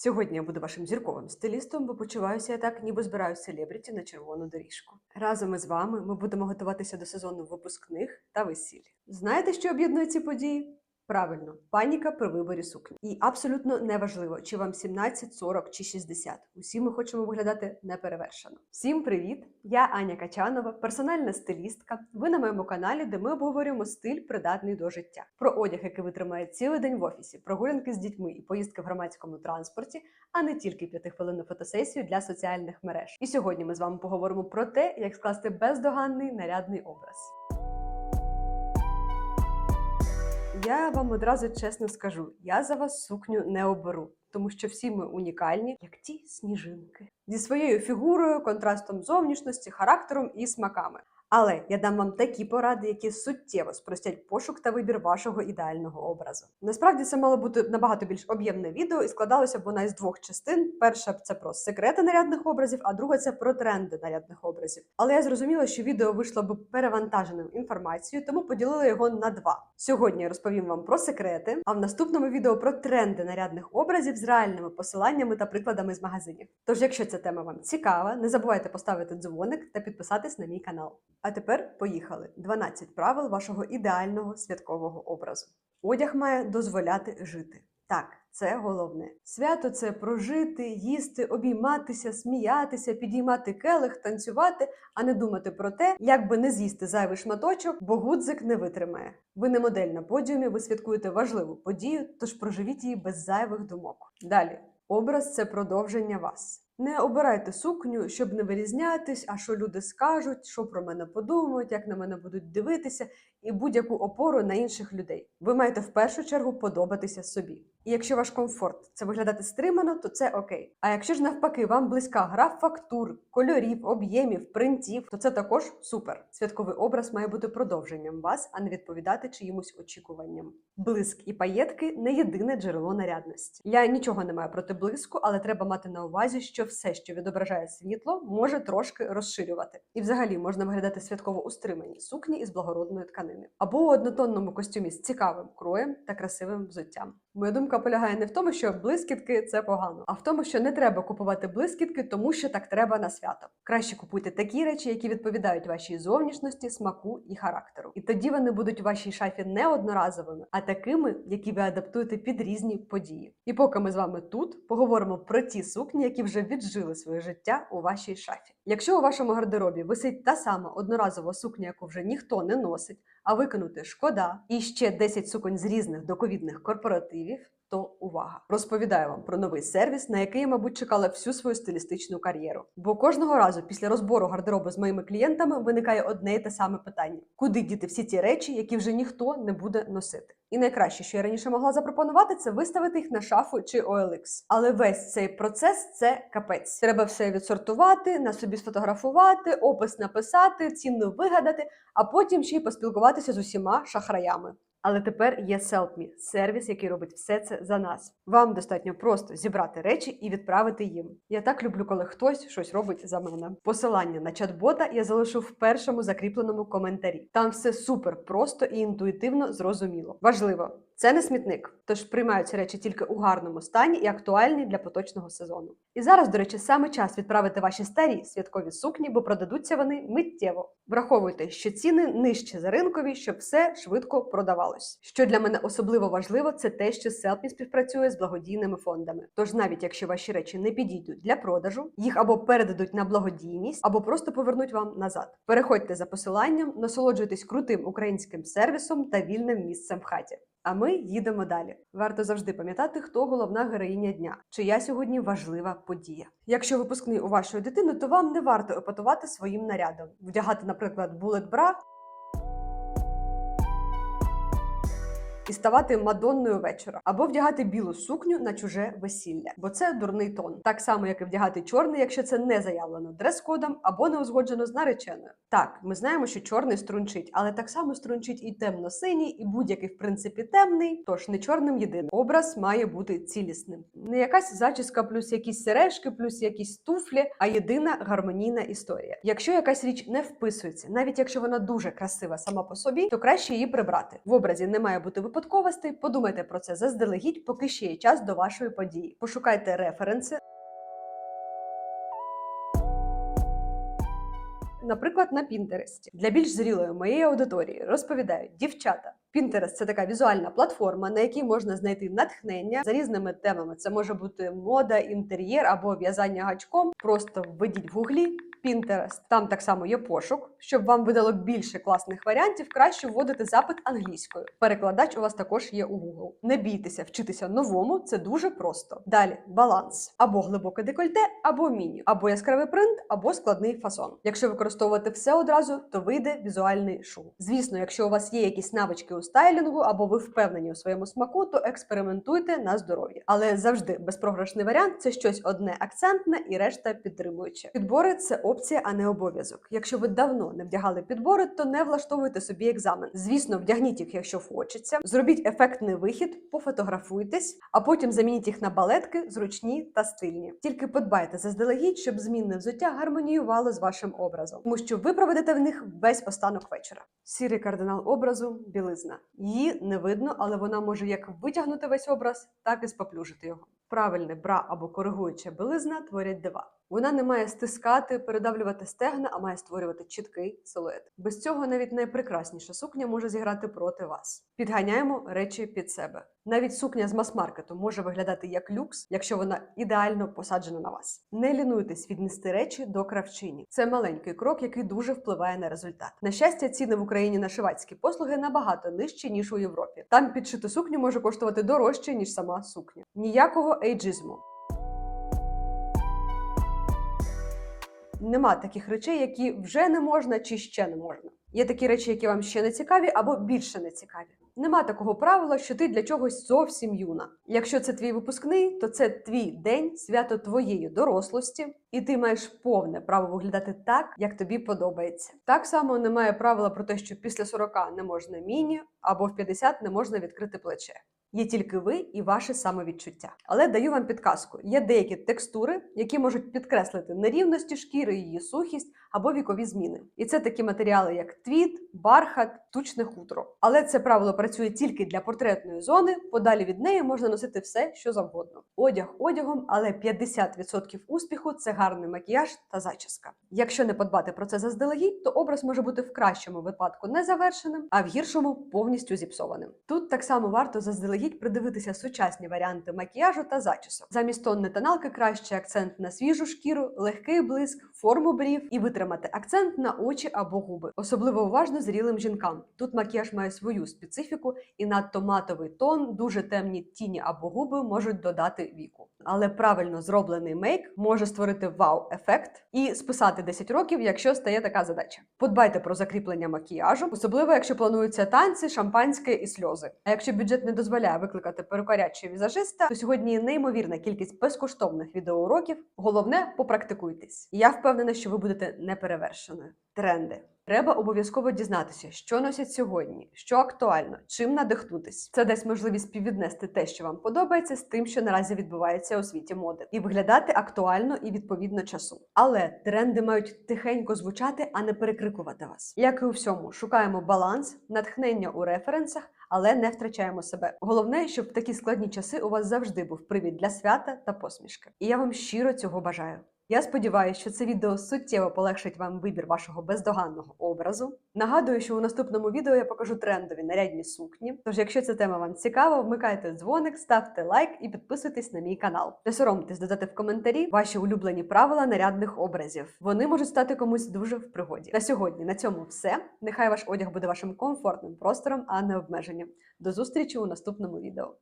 Сьогодні я буду вашим зірковим стилістом, бо почуваюся я так, ніби збираю селебріті на червону доріжку. Разом із вами ми будемо готуватися до сезону випускних та весіль. Знаєте, що об'єднує ці події? Правильно, паніка при виборі сукні. І абсолютно неважливо, чи вам 17, 40 чи 60. Усі ми хочемо виглядати неперевершено. Всім привіт! Я Аня Качанова, персональна стилістка. Ви на моєму каналі, де ми обговорюємо стиль, придатний до життя. Про одяг, який витримає цілий день в офісі, прогулянки з дітьми і поїздки в громадському транспорті, а не тільки п'ятихвилинну фотосесію для соціальних мереж. І сьогодні ми з вами поговоримо про те, як скласти бездоганний нарядний образ. Я вам одразу чесно скажу: я за вас сукню не оберу, тому що всі ми унікальні, як ті сніжинки, зі своєю фігурою, контрастом зовнішності, характером і смаками. Але я дам вам такі поради, які суттєво спростять пошук та вибір вашого ідеального образу. Насправді це мало бути набагато більш об'ємне відео, і складалося б вона із двох частин: перша це про секрети нарядних образів, а друга це про тренди нарядних образів. Але я зрозуміла, що відео вийшло б перевантаженим інформацією, тому поділила його на два. Сьогодні я розповім вам про секрети, а в наступному відео про тренди нарядних образів з реальними посиланнями та прикладами з магазинів. Тож, якщо ця тема вам цікава, не забувайте поставити дзвоник та підписатись на мій канал. А тепер поїхали. 12 правил вашого ідеального святкового образу. Одяг має дозволяти жити. Так, це головне. Свято це прожити, їсти, обійматися, сміятися, підіймати келих, танцювати, а не думати про те, як би не з'їсти зайвий шматочок, бо гудзик не витримає. Ви не модель на подіумі, ви святкуєте важливу подію, тож проживіть її без зайвих думок. Далі, образ це продовження вас. Не обирайте сукню, щоб не вирізнятись, а що люди скажуть, що про мене подумають, як на мене будуть дивитися, і будь-яку опору на інших людей. Ви маєте в першу чергу подобатися собі. І якщо ваш комфорт це виглядати стримано, то це окей. А якщо ж навпаки вам близька гра фактур, кольорів, об'ємів, принтів, то це також супер. Святковий образ має бути продовженням вас, а не відповідати чиїмось очікуванням. Блиск і паєтки не єдине джерело нарядності. Я нічого не маю проти блиску, але треба мати на увазі, що все, що відображає світло, може трошки розширювати. І взагалі можна виглядати святково у стриманій сукні із благородної тканини, або у однотонному костюмі з цікавим кроєм та красивим взуттям. Моя думка полягає не в тому, що блискітки це погано, а в тому, що не треба купувати блискітки, тому що так треба на свято. Краще купуйте такі речі, які відповідають вашій зовнішності, смаку і характеру. І тоді вони будуть у вашій шафі не одноразовими, а такими, які ви адаптуєте під різні події. І поки ми з вами тут поговоримо про ті сукні, які вже віджили своє життя у вашій шафі. Якщо у вашому гардеробі висить та сама одноразова сукня, яку вже ніхто не носить, а викинути шкода, і ще 10 суконь з різних доковідних корпоративів. То увага! Розповідаю вам про новий сервіс, на який я, мабуть, чекала всю свою стилістичну кар'єру. Бо кожного разу після розбору гардеробу з моїми клієнтами виникає одне і те саме питання: куди діти всі ті речі, які вже ніхто не буде носити? І найкраще, що я раніше могла запропонувати, це виставити їх на шафу чи OLX. Але весь цей процес це капець. Треба все відсортувати, на собі сфотографувати, опис написати, ціну вигадати, а потім ще й поспілкуватися з усіма шахраями. Але тепер є SelfMe – сервіс, який робить все це за нас. Вам достатньо просто зібрати речі і відправити їм. Я так люблю, коли хтось щось робить за мене. Посилання на чат-бота я залишу в першому закріпленому коментарі. Там все супер просто і інтуїтивно зрозуміло. Важливо. Це не смітник, тож приймаються речі тільки у гарному стані і актуальні для поточного сезону. І зараз, до речі, саме час відправити ваші старі святкові сукні, бо продадуться вони миттєво. Враховуйте, що ціни нижче за ринкові, щоб все швидко продавалось. Що для мене особливо важливо, це те, що Селпі співпрацює з благодійними фондами. Тож навіть якщо ваші речі не підійдуть для продажу, їх або передадуть на благодійність, або просто повернуть вам назад. Переходьте за посиланням, насолоджуйтесь крутим українським сервісом та вільним місцем в хаті. А ми їдемо далі. Варто завжди пам'ятати, хто головна героїня дня, чия сьогодні важлива подія. Якщо випускний у вашої дитини, то вам не варто епатувати своїм нарядом, вдягати, наприклад, булет бра і ставати мадонною вечора, або вдягати білу сукню на чуже весілля, бо це дурний тон, так само як і вдягати чорний, якщо це не заявлено дрес-кодом або не узгоджено з нареченою. Так, ми знаємо, що чорний струнчить, але так само струнчить і темно-синій, і будь-який, в принципі, темний, тож не чорним єдиним. Образ має бути цілісним. Не якась зачіска, плюс якісь сережки, плюс якісь туфлі, а єдина гармонійна історія. Якщо якась річ не вписується, навіть якщо вона дуже красива сама по собі, то краще її прибрати. В образі не має бути випадку випадковостей, подумайте про це заздалегідь, поки ще є час до вашої події. Пошукайте референси. Наприклад, на Пінтересті для більш зрілої моєї аудиторії розповідають дівчата. Pinterest – це така візуальна платформа, на якій можна знайти натхнення за різними темами. Це може бути мода, інтер'єр або в'язання гачком. Просто введіть в гуглі Pinterest. Там так само є пошук. Щоб вам видало більше класних варіантів, краще вводити запит англійською. Перекладач у вас також є у Google. Не бійтеся вчитися новому, це дуже просто. Далі баланс або глибоке декольте, або міні, або яскравий принт, або складний фасон. Якщо використовувати все одразу, то вийде візуальний шум. Звісно, якщо у вас є якісь навички у стайлінгу, або ви впевнені у своєму смаку, то експериментуйте на здоров'я. Але завжди безпрограшний варіант це щось одне акцентне і решта підтримуюче. Підбори це опція, а не обов'язок. Якщо ви давно не вдягали підбори, то не влаштовуйте собі екзамен. Звісно, вдягніть їх, якщо хочеться. Зробіть ефектний вихід, пофотографуйтесь, а потім замініть їх на балетки, зручні та стильні. Тільки подбайте заздалегідь, щоб змінне взуття гармоніювало з вашим образом, тому що ви проведете в них весь останок вечора. Сірий кардинал образу білизна. Її не видно, але вона може як витягнути весь образ, так і споплюжити його. Правильне бра або коригуюча білизна творять дива. Вона не має стискати, передавлювати стегна, а має створювати чіткий силует. Без цього навіть найпрекрасніша сукня може зіграти проти вас. Підганяємо речі під себе. Навіть сукня з мас-маркету може виглядати як люкс, якщо вона ідеально посаджена на вас. Не лінуйтесь віднести речі до кравчині. Це маленький крок, який дуже впливає на результат. На щастя, ціни в Україні на шивацькі послуги набагато нижчі ніж у Європі. Там підшити сукню може коштувати дорожче ніж сама сукня. Ніякого ейджизму. Нема таких речей, які вже не можна чи ще не можна. Є такі речі, які вам ще не цікаві, або більше не цікаві. Нема такого правила, що ти для чогось зовсім юна. Якщо це твій випускний, то це твій день, свято твоєї дорослості, і ти маєш повне право виглядати так, як тобі подобається. Так само немає правила про те, що після 40 не можна міні, або в 50 не можна відкрити плече. Є тільки ви і ваше самовідчуття. Але даю вам підказку: є деякі текстури, які можуть підкреслити нерівності шкіри, її сухість або вікові зміни. І це такі матеріали, як твіт, бархат, тучне хутро. Але це правило працює тільки для портретної зони. Подалі від неї можна носити все, що завгодно. Одяг одягом, але 50% успіху це гарний макіяж та зачіска. Якщо не подбати про це заздалегідь, то образ може бути в кращому випадку незавершеним, а в гіршому повністю зіпсованим. Тут так само варто заздалегідь придивитися сучасні варіанти макіяжу та зачісок. Замість тонни тоналки краще акцент на свіжу шкіру, легкий блиск, форму брів і витримати акцент на очі або губи. Особливо уважно зрілим жінкам. Тут макіяж має свою специфіку, і надто матовий тон, дуже темні тіні або губи можуть додати віку. Але правильно зроблений мейк може створити вау-ефект і списати 10 років, якщо стає така задача. Подбайте про закріплення макіяжу, особливо якщо плануються танці, шампанське і сльози. А якщо бюджет не дозволяє викликати перукаря чи візажиста, то сьогодні неймовірна кількість безкоштовних відеоуроків. Головне попрактикуйтесь. Я впевнена, що ви будете неперевершеною. Тренди. Треба обов'язково дізнатися, що носять сьогодні, що актуально, чим надихнутись. Це дасть можливість співвіднести те, що вам подобається, з тим, що наразі відбувається у світі моди, і виглядати актуально і відповідно часу. Але тренди мають тихенько звучати, а не перекрикувати вас. Як і у всьому, шукаємо баланс, натхнення у референсах. Але не втрачаємо себе. Головне, щоб в такі складні часи у вас завжди був привід для свята та посмішки. І я вам щиро цього бажаю. Я сподіваюся, що це відео суттєво полегшить вам вибір вашого бездоганного образу. Нагадую, що у наступному відео я покажу трендові нарядні сукні. Тож, якщо ця тема вам цікава, вмикайте дзвоник, ставте лайк і підписуйтесь на мій канал. Не соромтесь додати в коментарі ваші улюблені правила нарядних образів. Вони можуть стати комусь дуже в пригоді. На сьогодні на цьому все. Нехай ваш одяг буде вашим комфортним простором, а не обмеженням. До зустрічі у наступному відео.